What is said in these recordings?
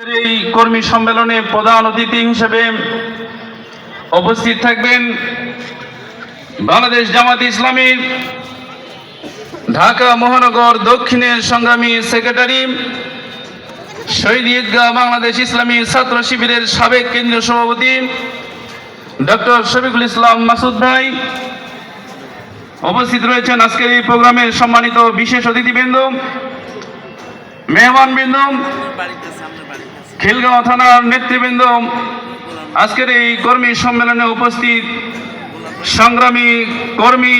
এই কর্মী সম্মেলনে প্রধান অতিথি হিসেবে উপস্থিত থাকবেন বাংলাদেশ জামাত ইসলামীর ঢাকা মহানগর দক্ষিণের সংগ্রামী সেক্রেটারি, শহীদ ঈদগাহ বাংলাদেশ ইসলামী ছাত্র শিবিরের সাবেক কেন্দ্রীয় সভাপতি, ডক্টর শফিকুল ইসলাম মাসুদ ভাই উপস্থিত রয়েছেন আজকের এই প্রোগ্রামের সম্মানিত বিশেষ অতিথিবৃন্দ। মেহমানবৃন্দ খিলগাঁও থানার নেতৃবৃন্দ আজকের এই কর্মী সম্মেলনে উপস্থিত সংগ্রামী কর্মী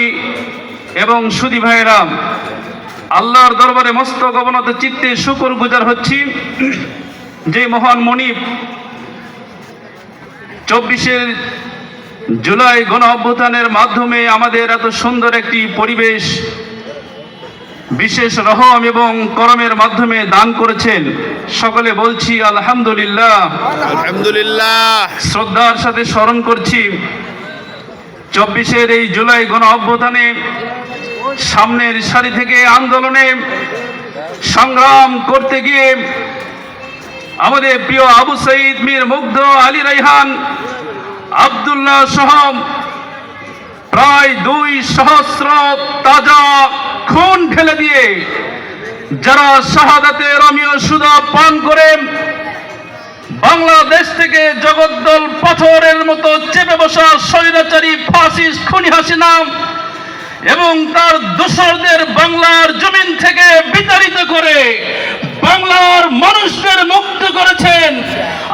এবং সুদী ভাইয়েরা আল্লাহর দরবারে মস্ত অবনত চিত্তে শুকর গুজার হচ্ছি। যে মহান মনিব চব্বিশের জুলাই গণ অভ্যুত্থানের মাধ্যমে আমাদের এত সুন্দর একটি পরিবেশ বিশেষ রহম এবং করমের মাধ্যমে দান করেছেন। সকলে বলছি আলহামদুলিল্লাহ। আলহামদুলিল্লাহ। শ্রদ্ধার সাথে স্মরণ করছি চব্বিশের এই জুলাই গণ অভ্যুত্থানে সামনের সারি থেকে আন্দোলনে সংগ্রাম করতে গিয়ে আমাদের প্রিয় আবু সঈদ মীর মুগ্ধ আলী রাইহান আবদুল্লাহ সহ প্রায় দুই সহস্র তাজা খুন ঢেলে দিয়ে যারা শাহাদাতে রমিও সুদা পান করে বাংলাদেশ থেকে জগদ্দল পাথরের মতো চেপে বসা স্বৈরাচারী ফাসিস্ট খুনি হাসিনা এবং তার দোসরদের বাংলার জমিন থেকে বিতাড়িত করে বাংলার মানুষদের মুক্ত করেছেন।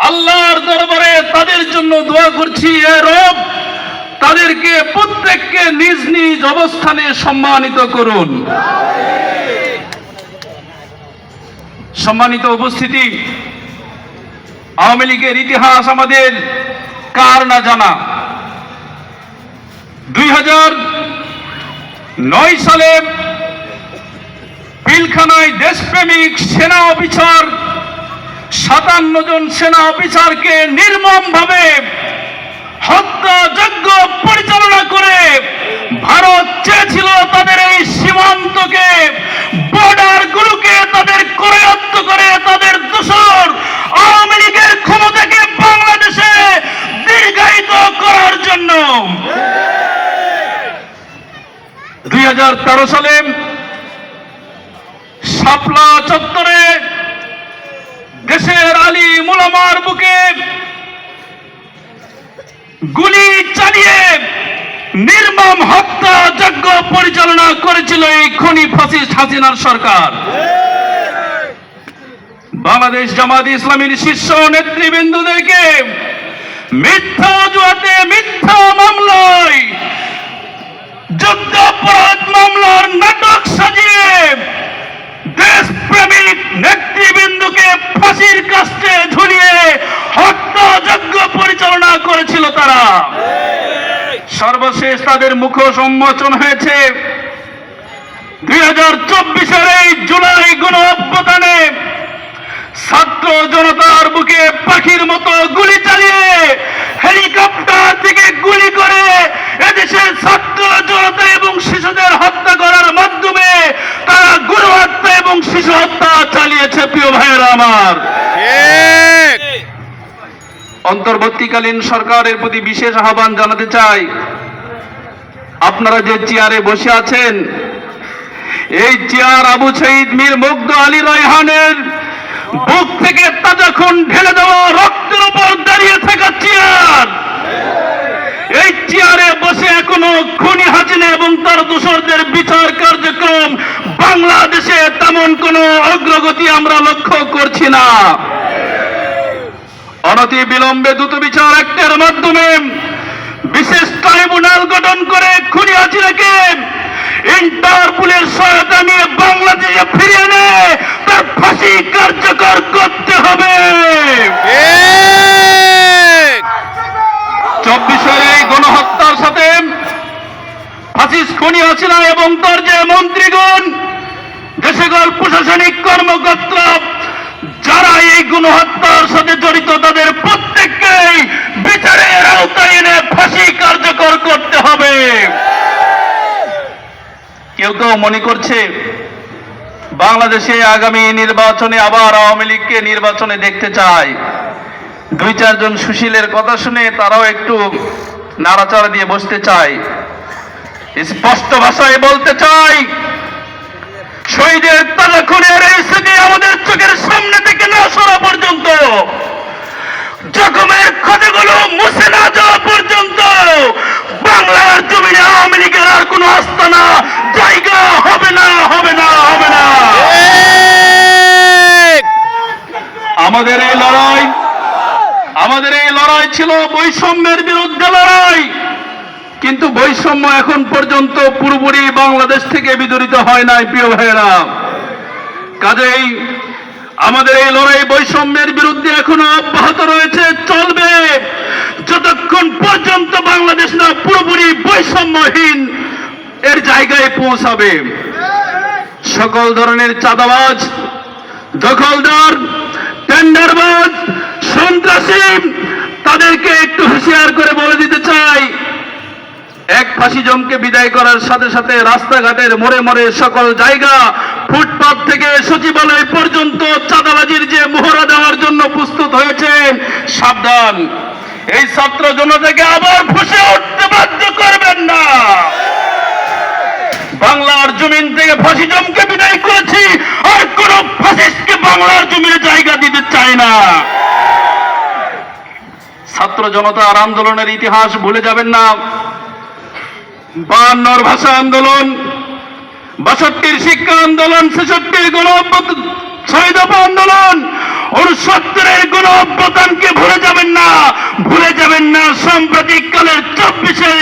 আল্লাহর দরবারে তাদের জন্য দোয়া করছি রব তাদেরকে প্রত্যেককে নিজ নিজ অবস্থানে সম্মানিত করুন। সম্মানিত উপস্থিতি, আওয়ামী লীগের ইতিহাস আমাদের কার না জানা? দুই নয় সালে পিলখানায় দেশপ্রেমিক সেনা অফিসার সাতান্ন জন সেনা অফিসারকে নির্মম ভাবে হত্যাযজ্ঞ পরিচালনা করে ভারত চেয়েছিল তাদের এই সীমান্তকে বর্ডার গুলোকে তাদের করায়ত্ত করে, তাদের দোষর আওয়ামী লীগের ক্ষমতাকে বাংলাদেশে দীর্ঘায়িত করার জন্য। দুই হাজার তেরো সালে শাপলা চত্বরে দেশের আলী মুলামার বুকে গুলি চালিয়ে নির্মম হত্যা যজ্ঞ পরিচালনা করেছিল এই খনি ফাসিস্ট হাসিনার সরকার। বাংলাদেশ জামাত ইসলামীর শীর্ষ নেতৃবৃন্দদেরকে মিথ্যা অজুহাতে মিথ্যা মামলায়, যুদ্ধাপরাধ মামলার নাটক সাজিয়ে দেশপ্রেমিক নেতৃবৃন্দকে ফাঁসির কাস্টে ঝুলিয়ে হত্যাযজ্ঞ পরিচালনা করেছিল তারা সর্বশেষ তাদের মুখ সম্মোচন হয়েছে। দুই হাজার চব্বিশের এই জুলাই গণ অভ্যুত্থানে ছাত্র জনতার বুকে পাখির মতো গুলি চালিয়ে হেলিকপ্টার থেকে গুলি করে এদেশের ছাত্র জনতা এবং শিশুদের হত্যা করার মাধ্যমে তারা গুরু হত্যা এবং শিশু হত্যা চালিয়েছে প্রিয় ভাইয়েরা আমার। অন্তর্বর্তীকালীন সরকারের প্রতি বিশেষ আহ্বান জানাতে চাই। আপনারা যে চেয়ারে বসে আছেন, এই চেয়ার আবু শহীদ মীর মুগ্ধ আলী রায়হানের বুক থেকে তাজা খুন ঢেলে দেওয়া রক্তের উপর দাঁড়িয়ে থাকা চেয়ার। এই চেয়ারে বসে এখনও খুনি হাসিনা এবং তার দোসরদের বিচার কার্যক্রম বাংলাদেশে তেমন কোনো অগ্রগতি আমরা লক্ষ্য করছি না। অনতি বিলম্বে দ্রুত বিচার অ্যাক্টের মাধ্যমে বিশেষ ট্রাইব্যুনাল গঠন করে খুনি হাসিনাকে ইন্টারপোলের সহায়তা নিয়ে বাংলাদেশে ফিরিয়ে এনে তার ফাঁসি কার্যকর করতে হবে ঠিক চব্বিশের এই গণহত্যার সাথে ফাঁসিস খুনি হাসিনা এবং তার যে মন্ত্রীগণ দেশেগর প্রশাসনিক কর্মকর্তা যারা এই গণহত্যার সাথে জড়িত তাদের প্রত্যেককেই বিচারের আওতায় এনে ফাঁসি কার্যকর করতে হবে কেউ কেউ মনে করছে, বাংলাদেশে আগামী নির্বাচনে আবার আওয়ামী লীগকে নির্বাচনে দেখতে চায়। দুই, চারজন সুশীলের কথা শুনে তারাও একটু নাড়াচাড়া দিয়ে বসতে চায়। স্পষ্ট ভাষায় বলতে চাই, শহীদের আমাদের চোখের সামনে থেকে না সরা পর্যন্ত। জখমের ক্ষতগুলো মুছে না যাওয়া পর্যন্ত বাংলার জমিনে আওয়ামী লীগের আর কোনো আস্তানা জায়গা হবে না হবে না হবে না। আমাদের এই লড়াই আমাদের এই লড়াই ছিল বৈষম্যের বিরুদ্ধে লড়াই। কিন্তু বৈষম্য এখন পর্যন্ত পুরোপুরি বাংলাদেশ থেকে বিদরিত হয় নাই প্রিয় ভাইয়েরা। কাজেই আমাদের এই লড়াই বৈষম্যের বিরুদ্ধে এখনও অব্যাহত রয়েছে চলবে। যতক্ষণ পর্যন্ত বাংলাদেশ না পুরোপুরি বৈষম্যহীন এর জায়গায় পৌঁছাবে। সকল ধরনের চাঁদাবাজ, দখলদার, টেন্ডারবাজ, সন্ত্রাসী, তাদেরকে একটু হুঁশিয়ার করে বলে দিতে চাই। এক ফাঁসি জমকে বিদায় করার সাথে সাথে রাস্তাঘাটের মোড়ে মোড়ে সকল জায়গা ফুটপাত থেকে সচিবালয় পর্যন্ত চাঁদাবাজির যে মোহরা দেওয়ার জন্য প্রস্তুত হয়েছেন সাবধান। এই ছাত্র জনতাকে আবার ফুসে উঠতে বাধ্য করবেন না। বাংলার জমিন থেকে ফাঁসি জমকে বিদায় করেছি, আর কোন ফাঁসিস্টকে বাংলার জমিনে জায়গা দিতে চাই না। ছাত্র জনতার আন্দোলনের ইতিহাস ভুলে যাবেন না। বায়ান্নর ভাষা আন্দোলন, বাষট্টির শিক্ষা আন্দোলন, ছেষট্টির গণ ছয় দফা আন্দোলন উনসত্তরের গণ অভ্যুত্থানকে ভুলে যাবেন না। ভুলে যাবেন না সাম্প্রতিক কালের চব্বিশে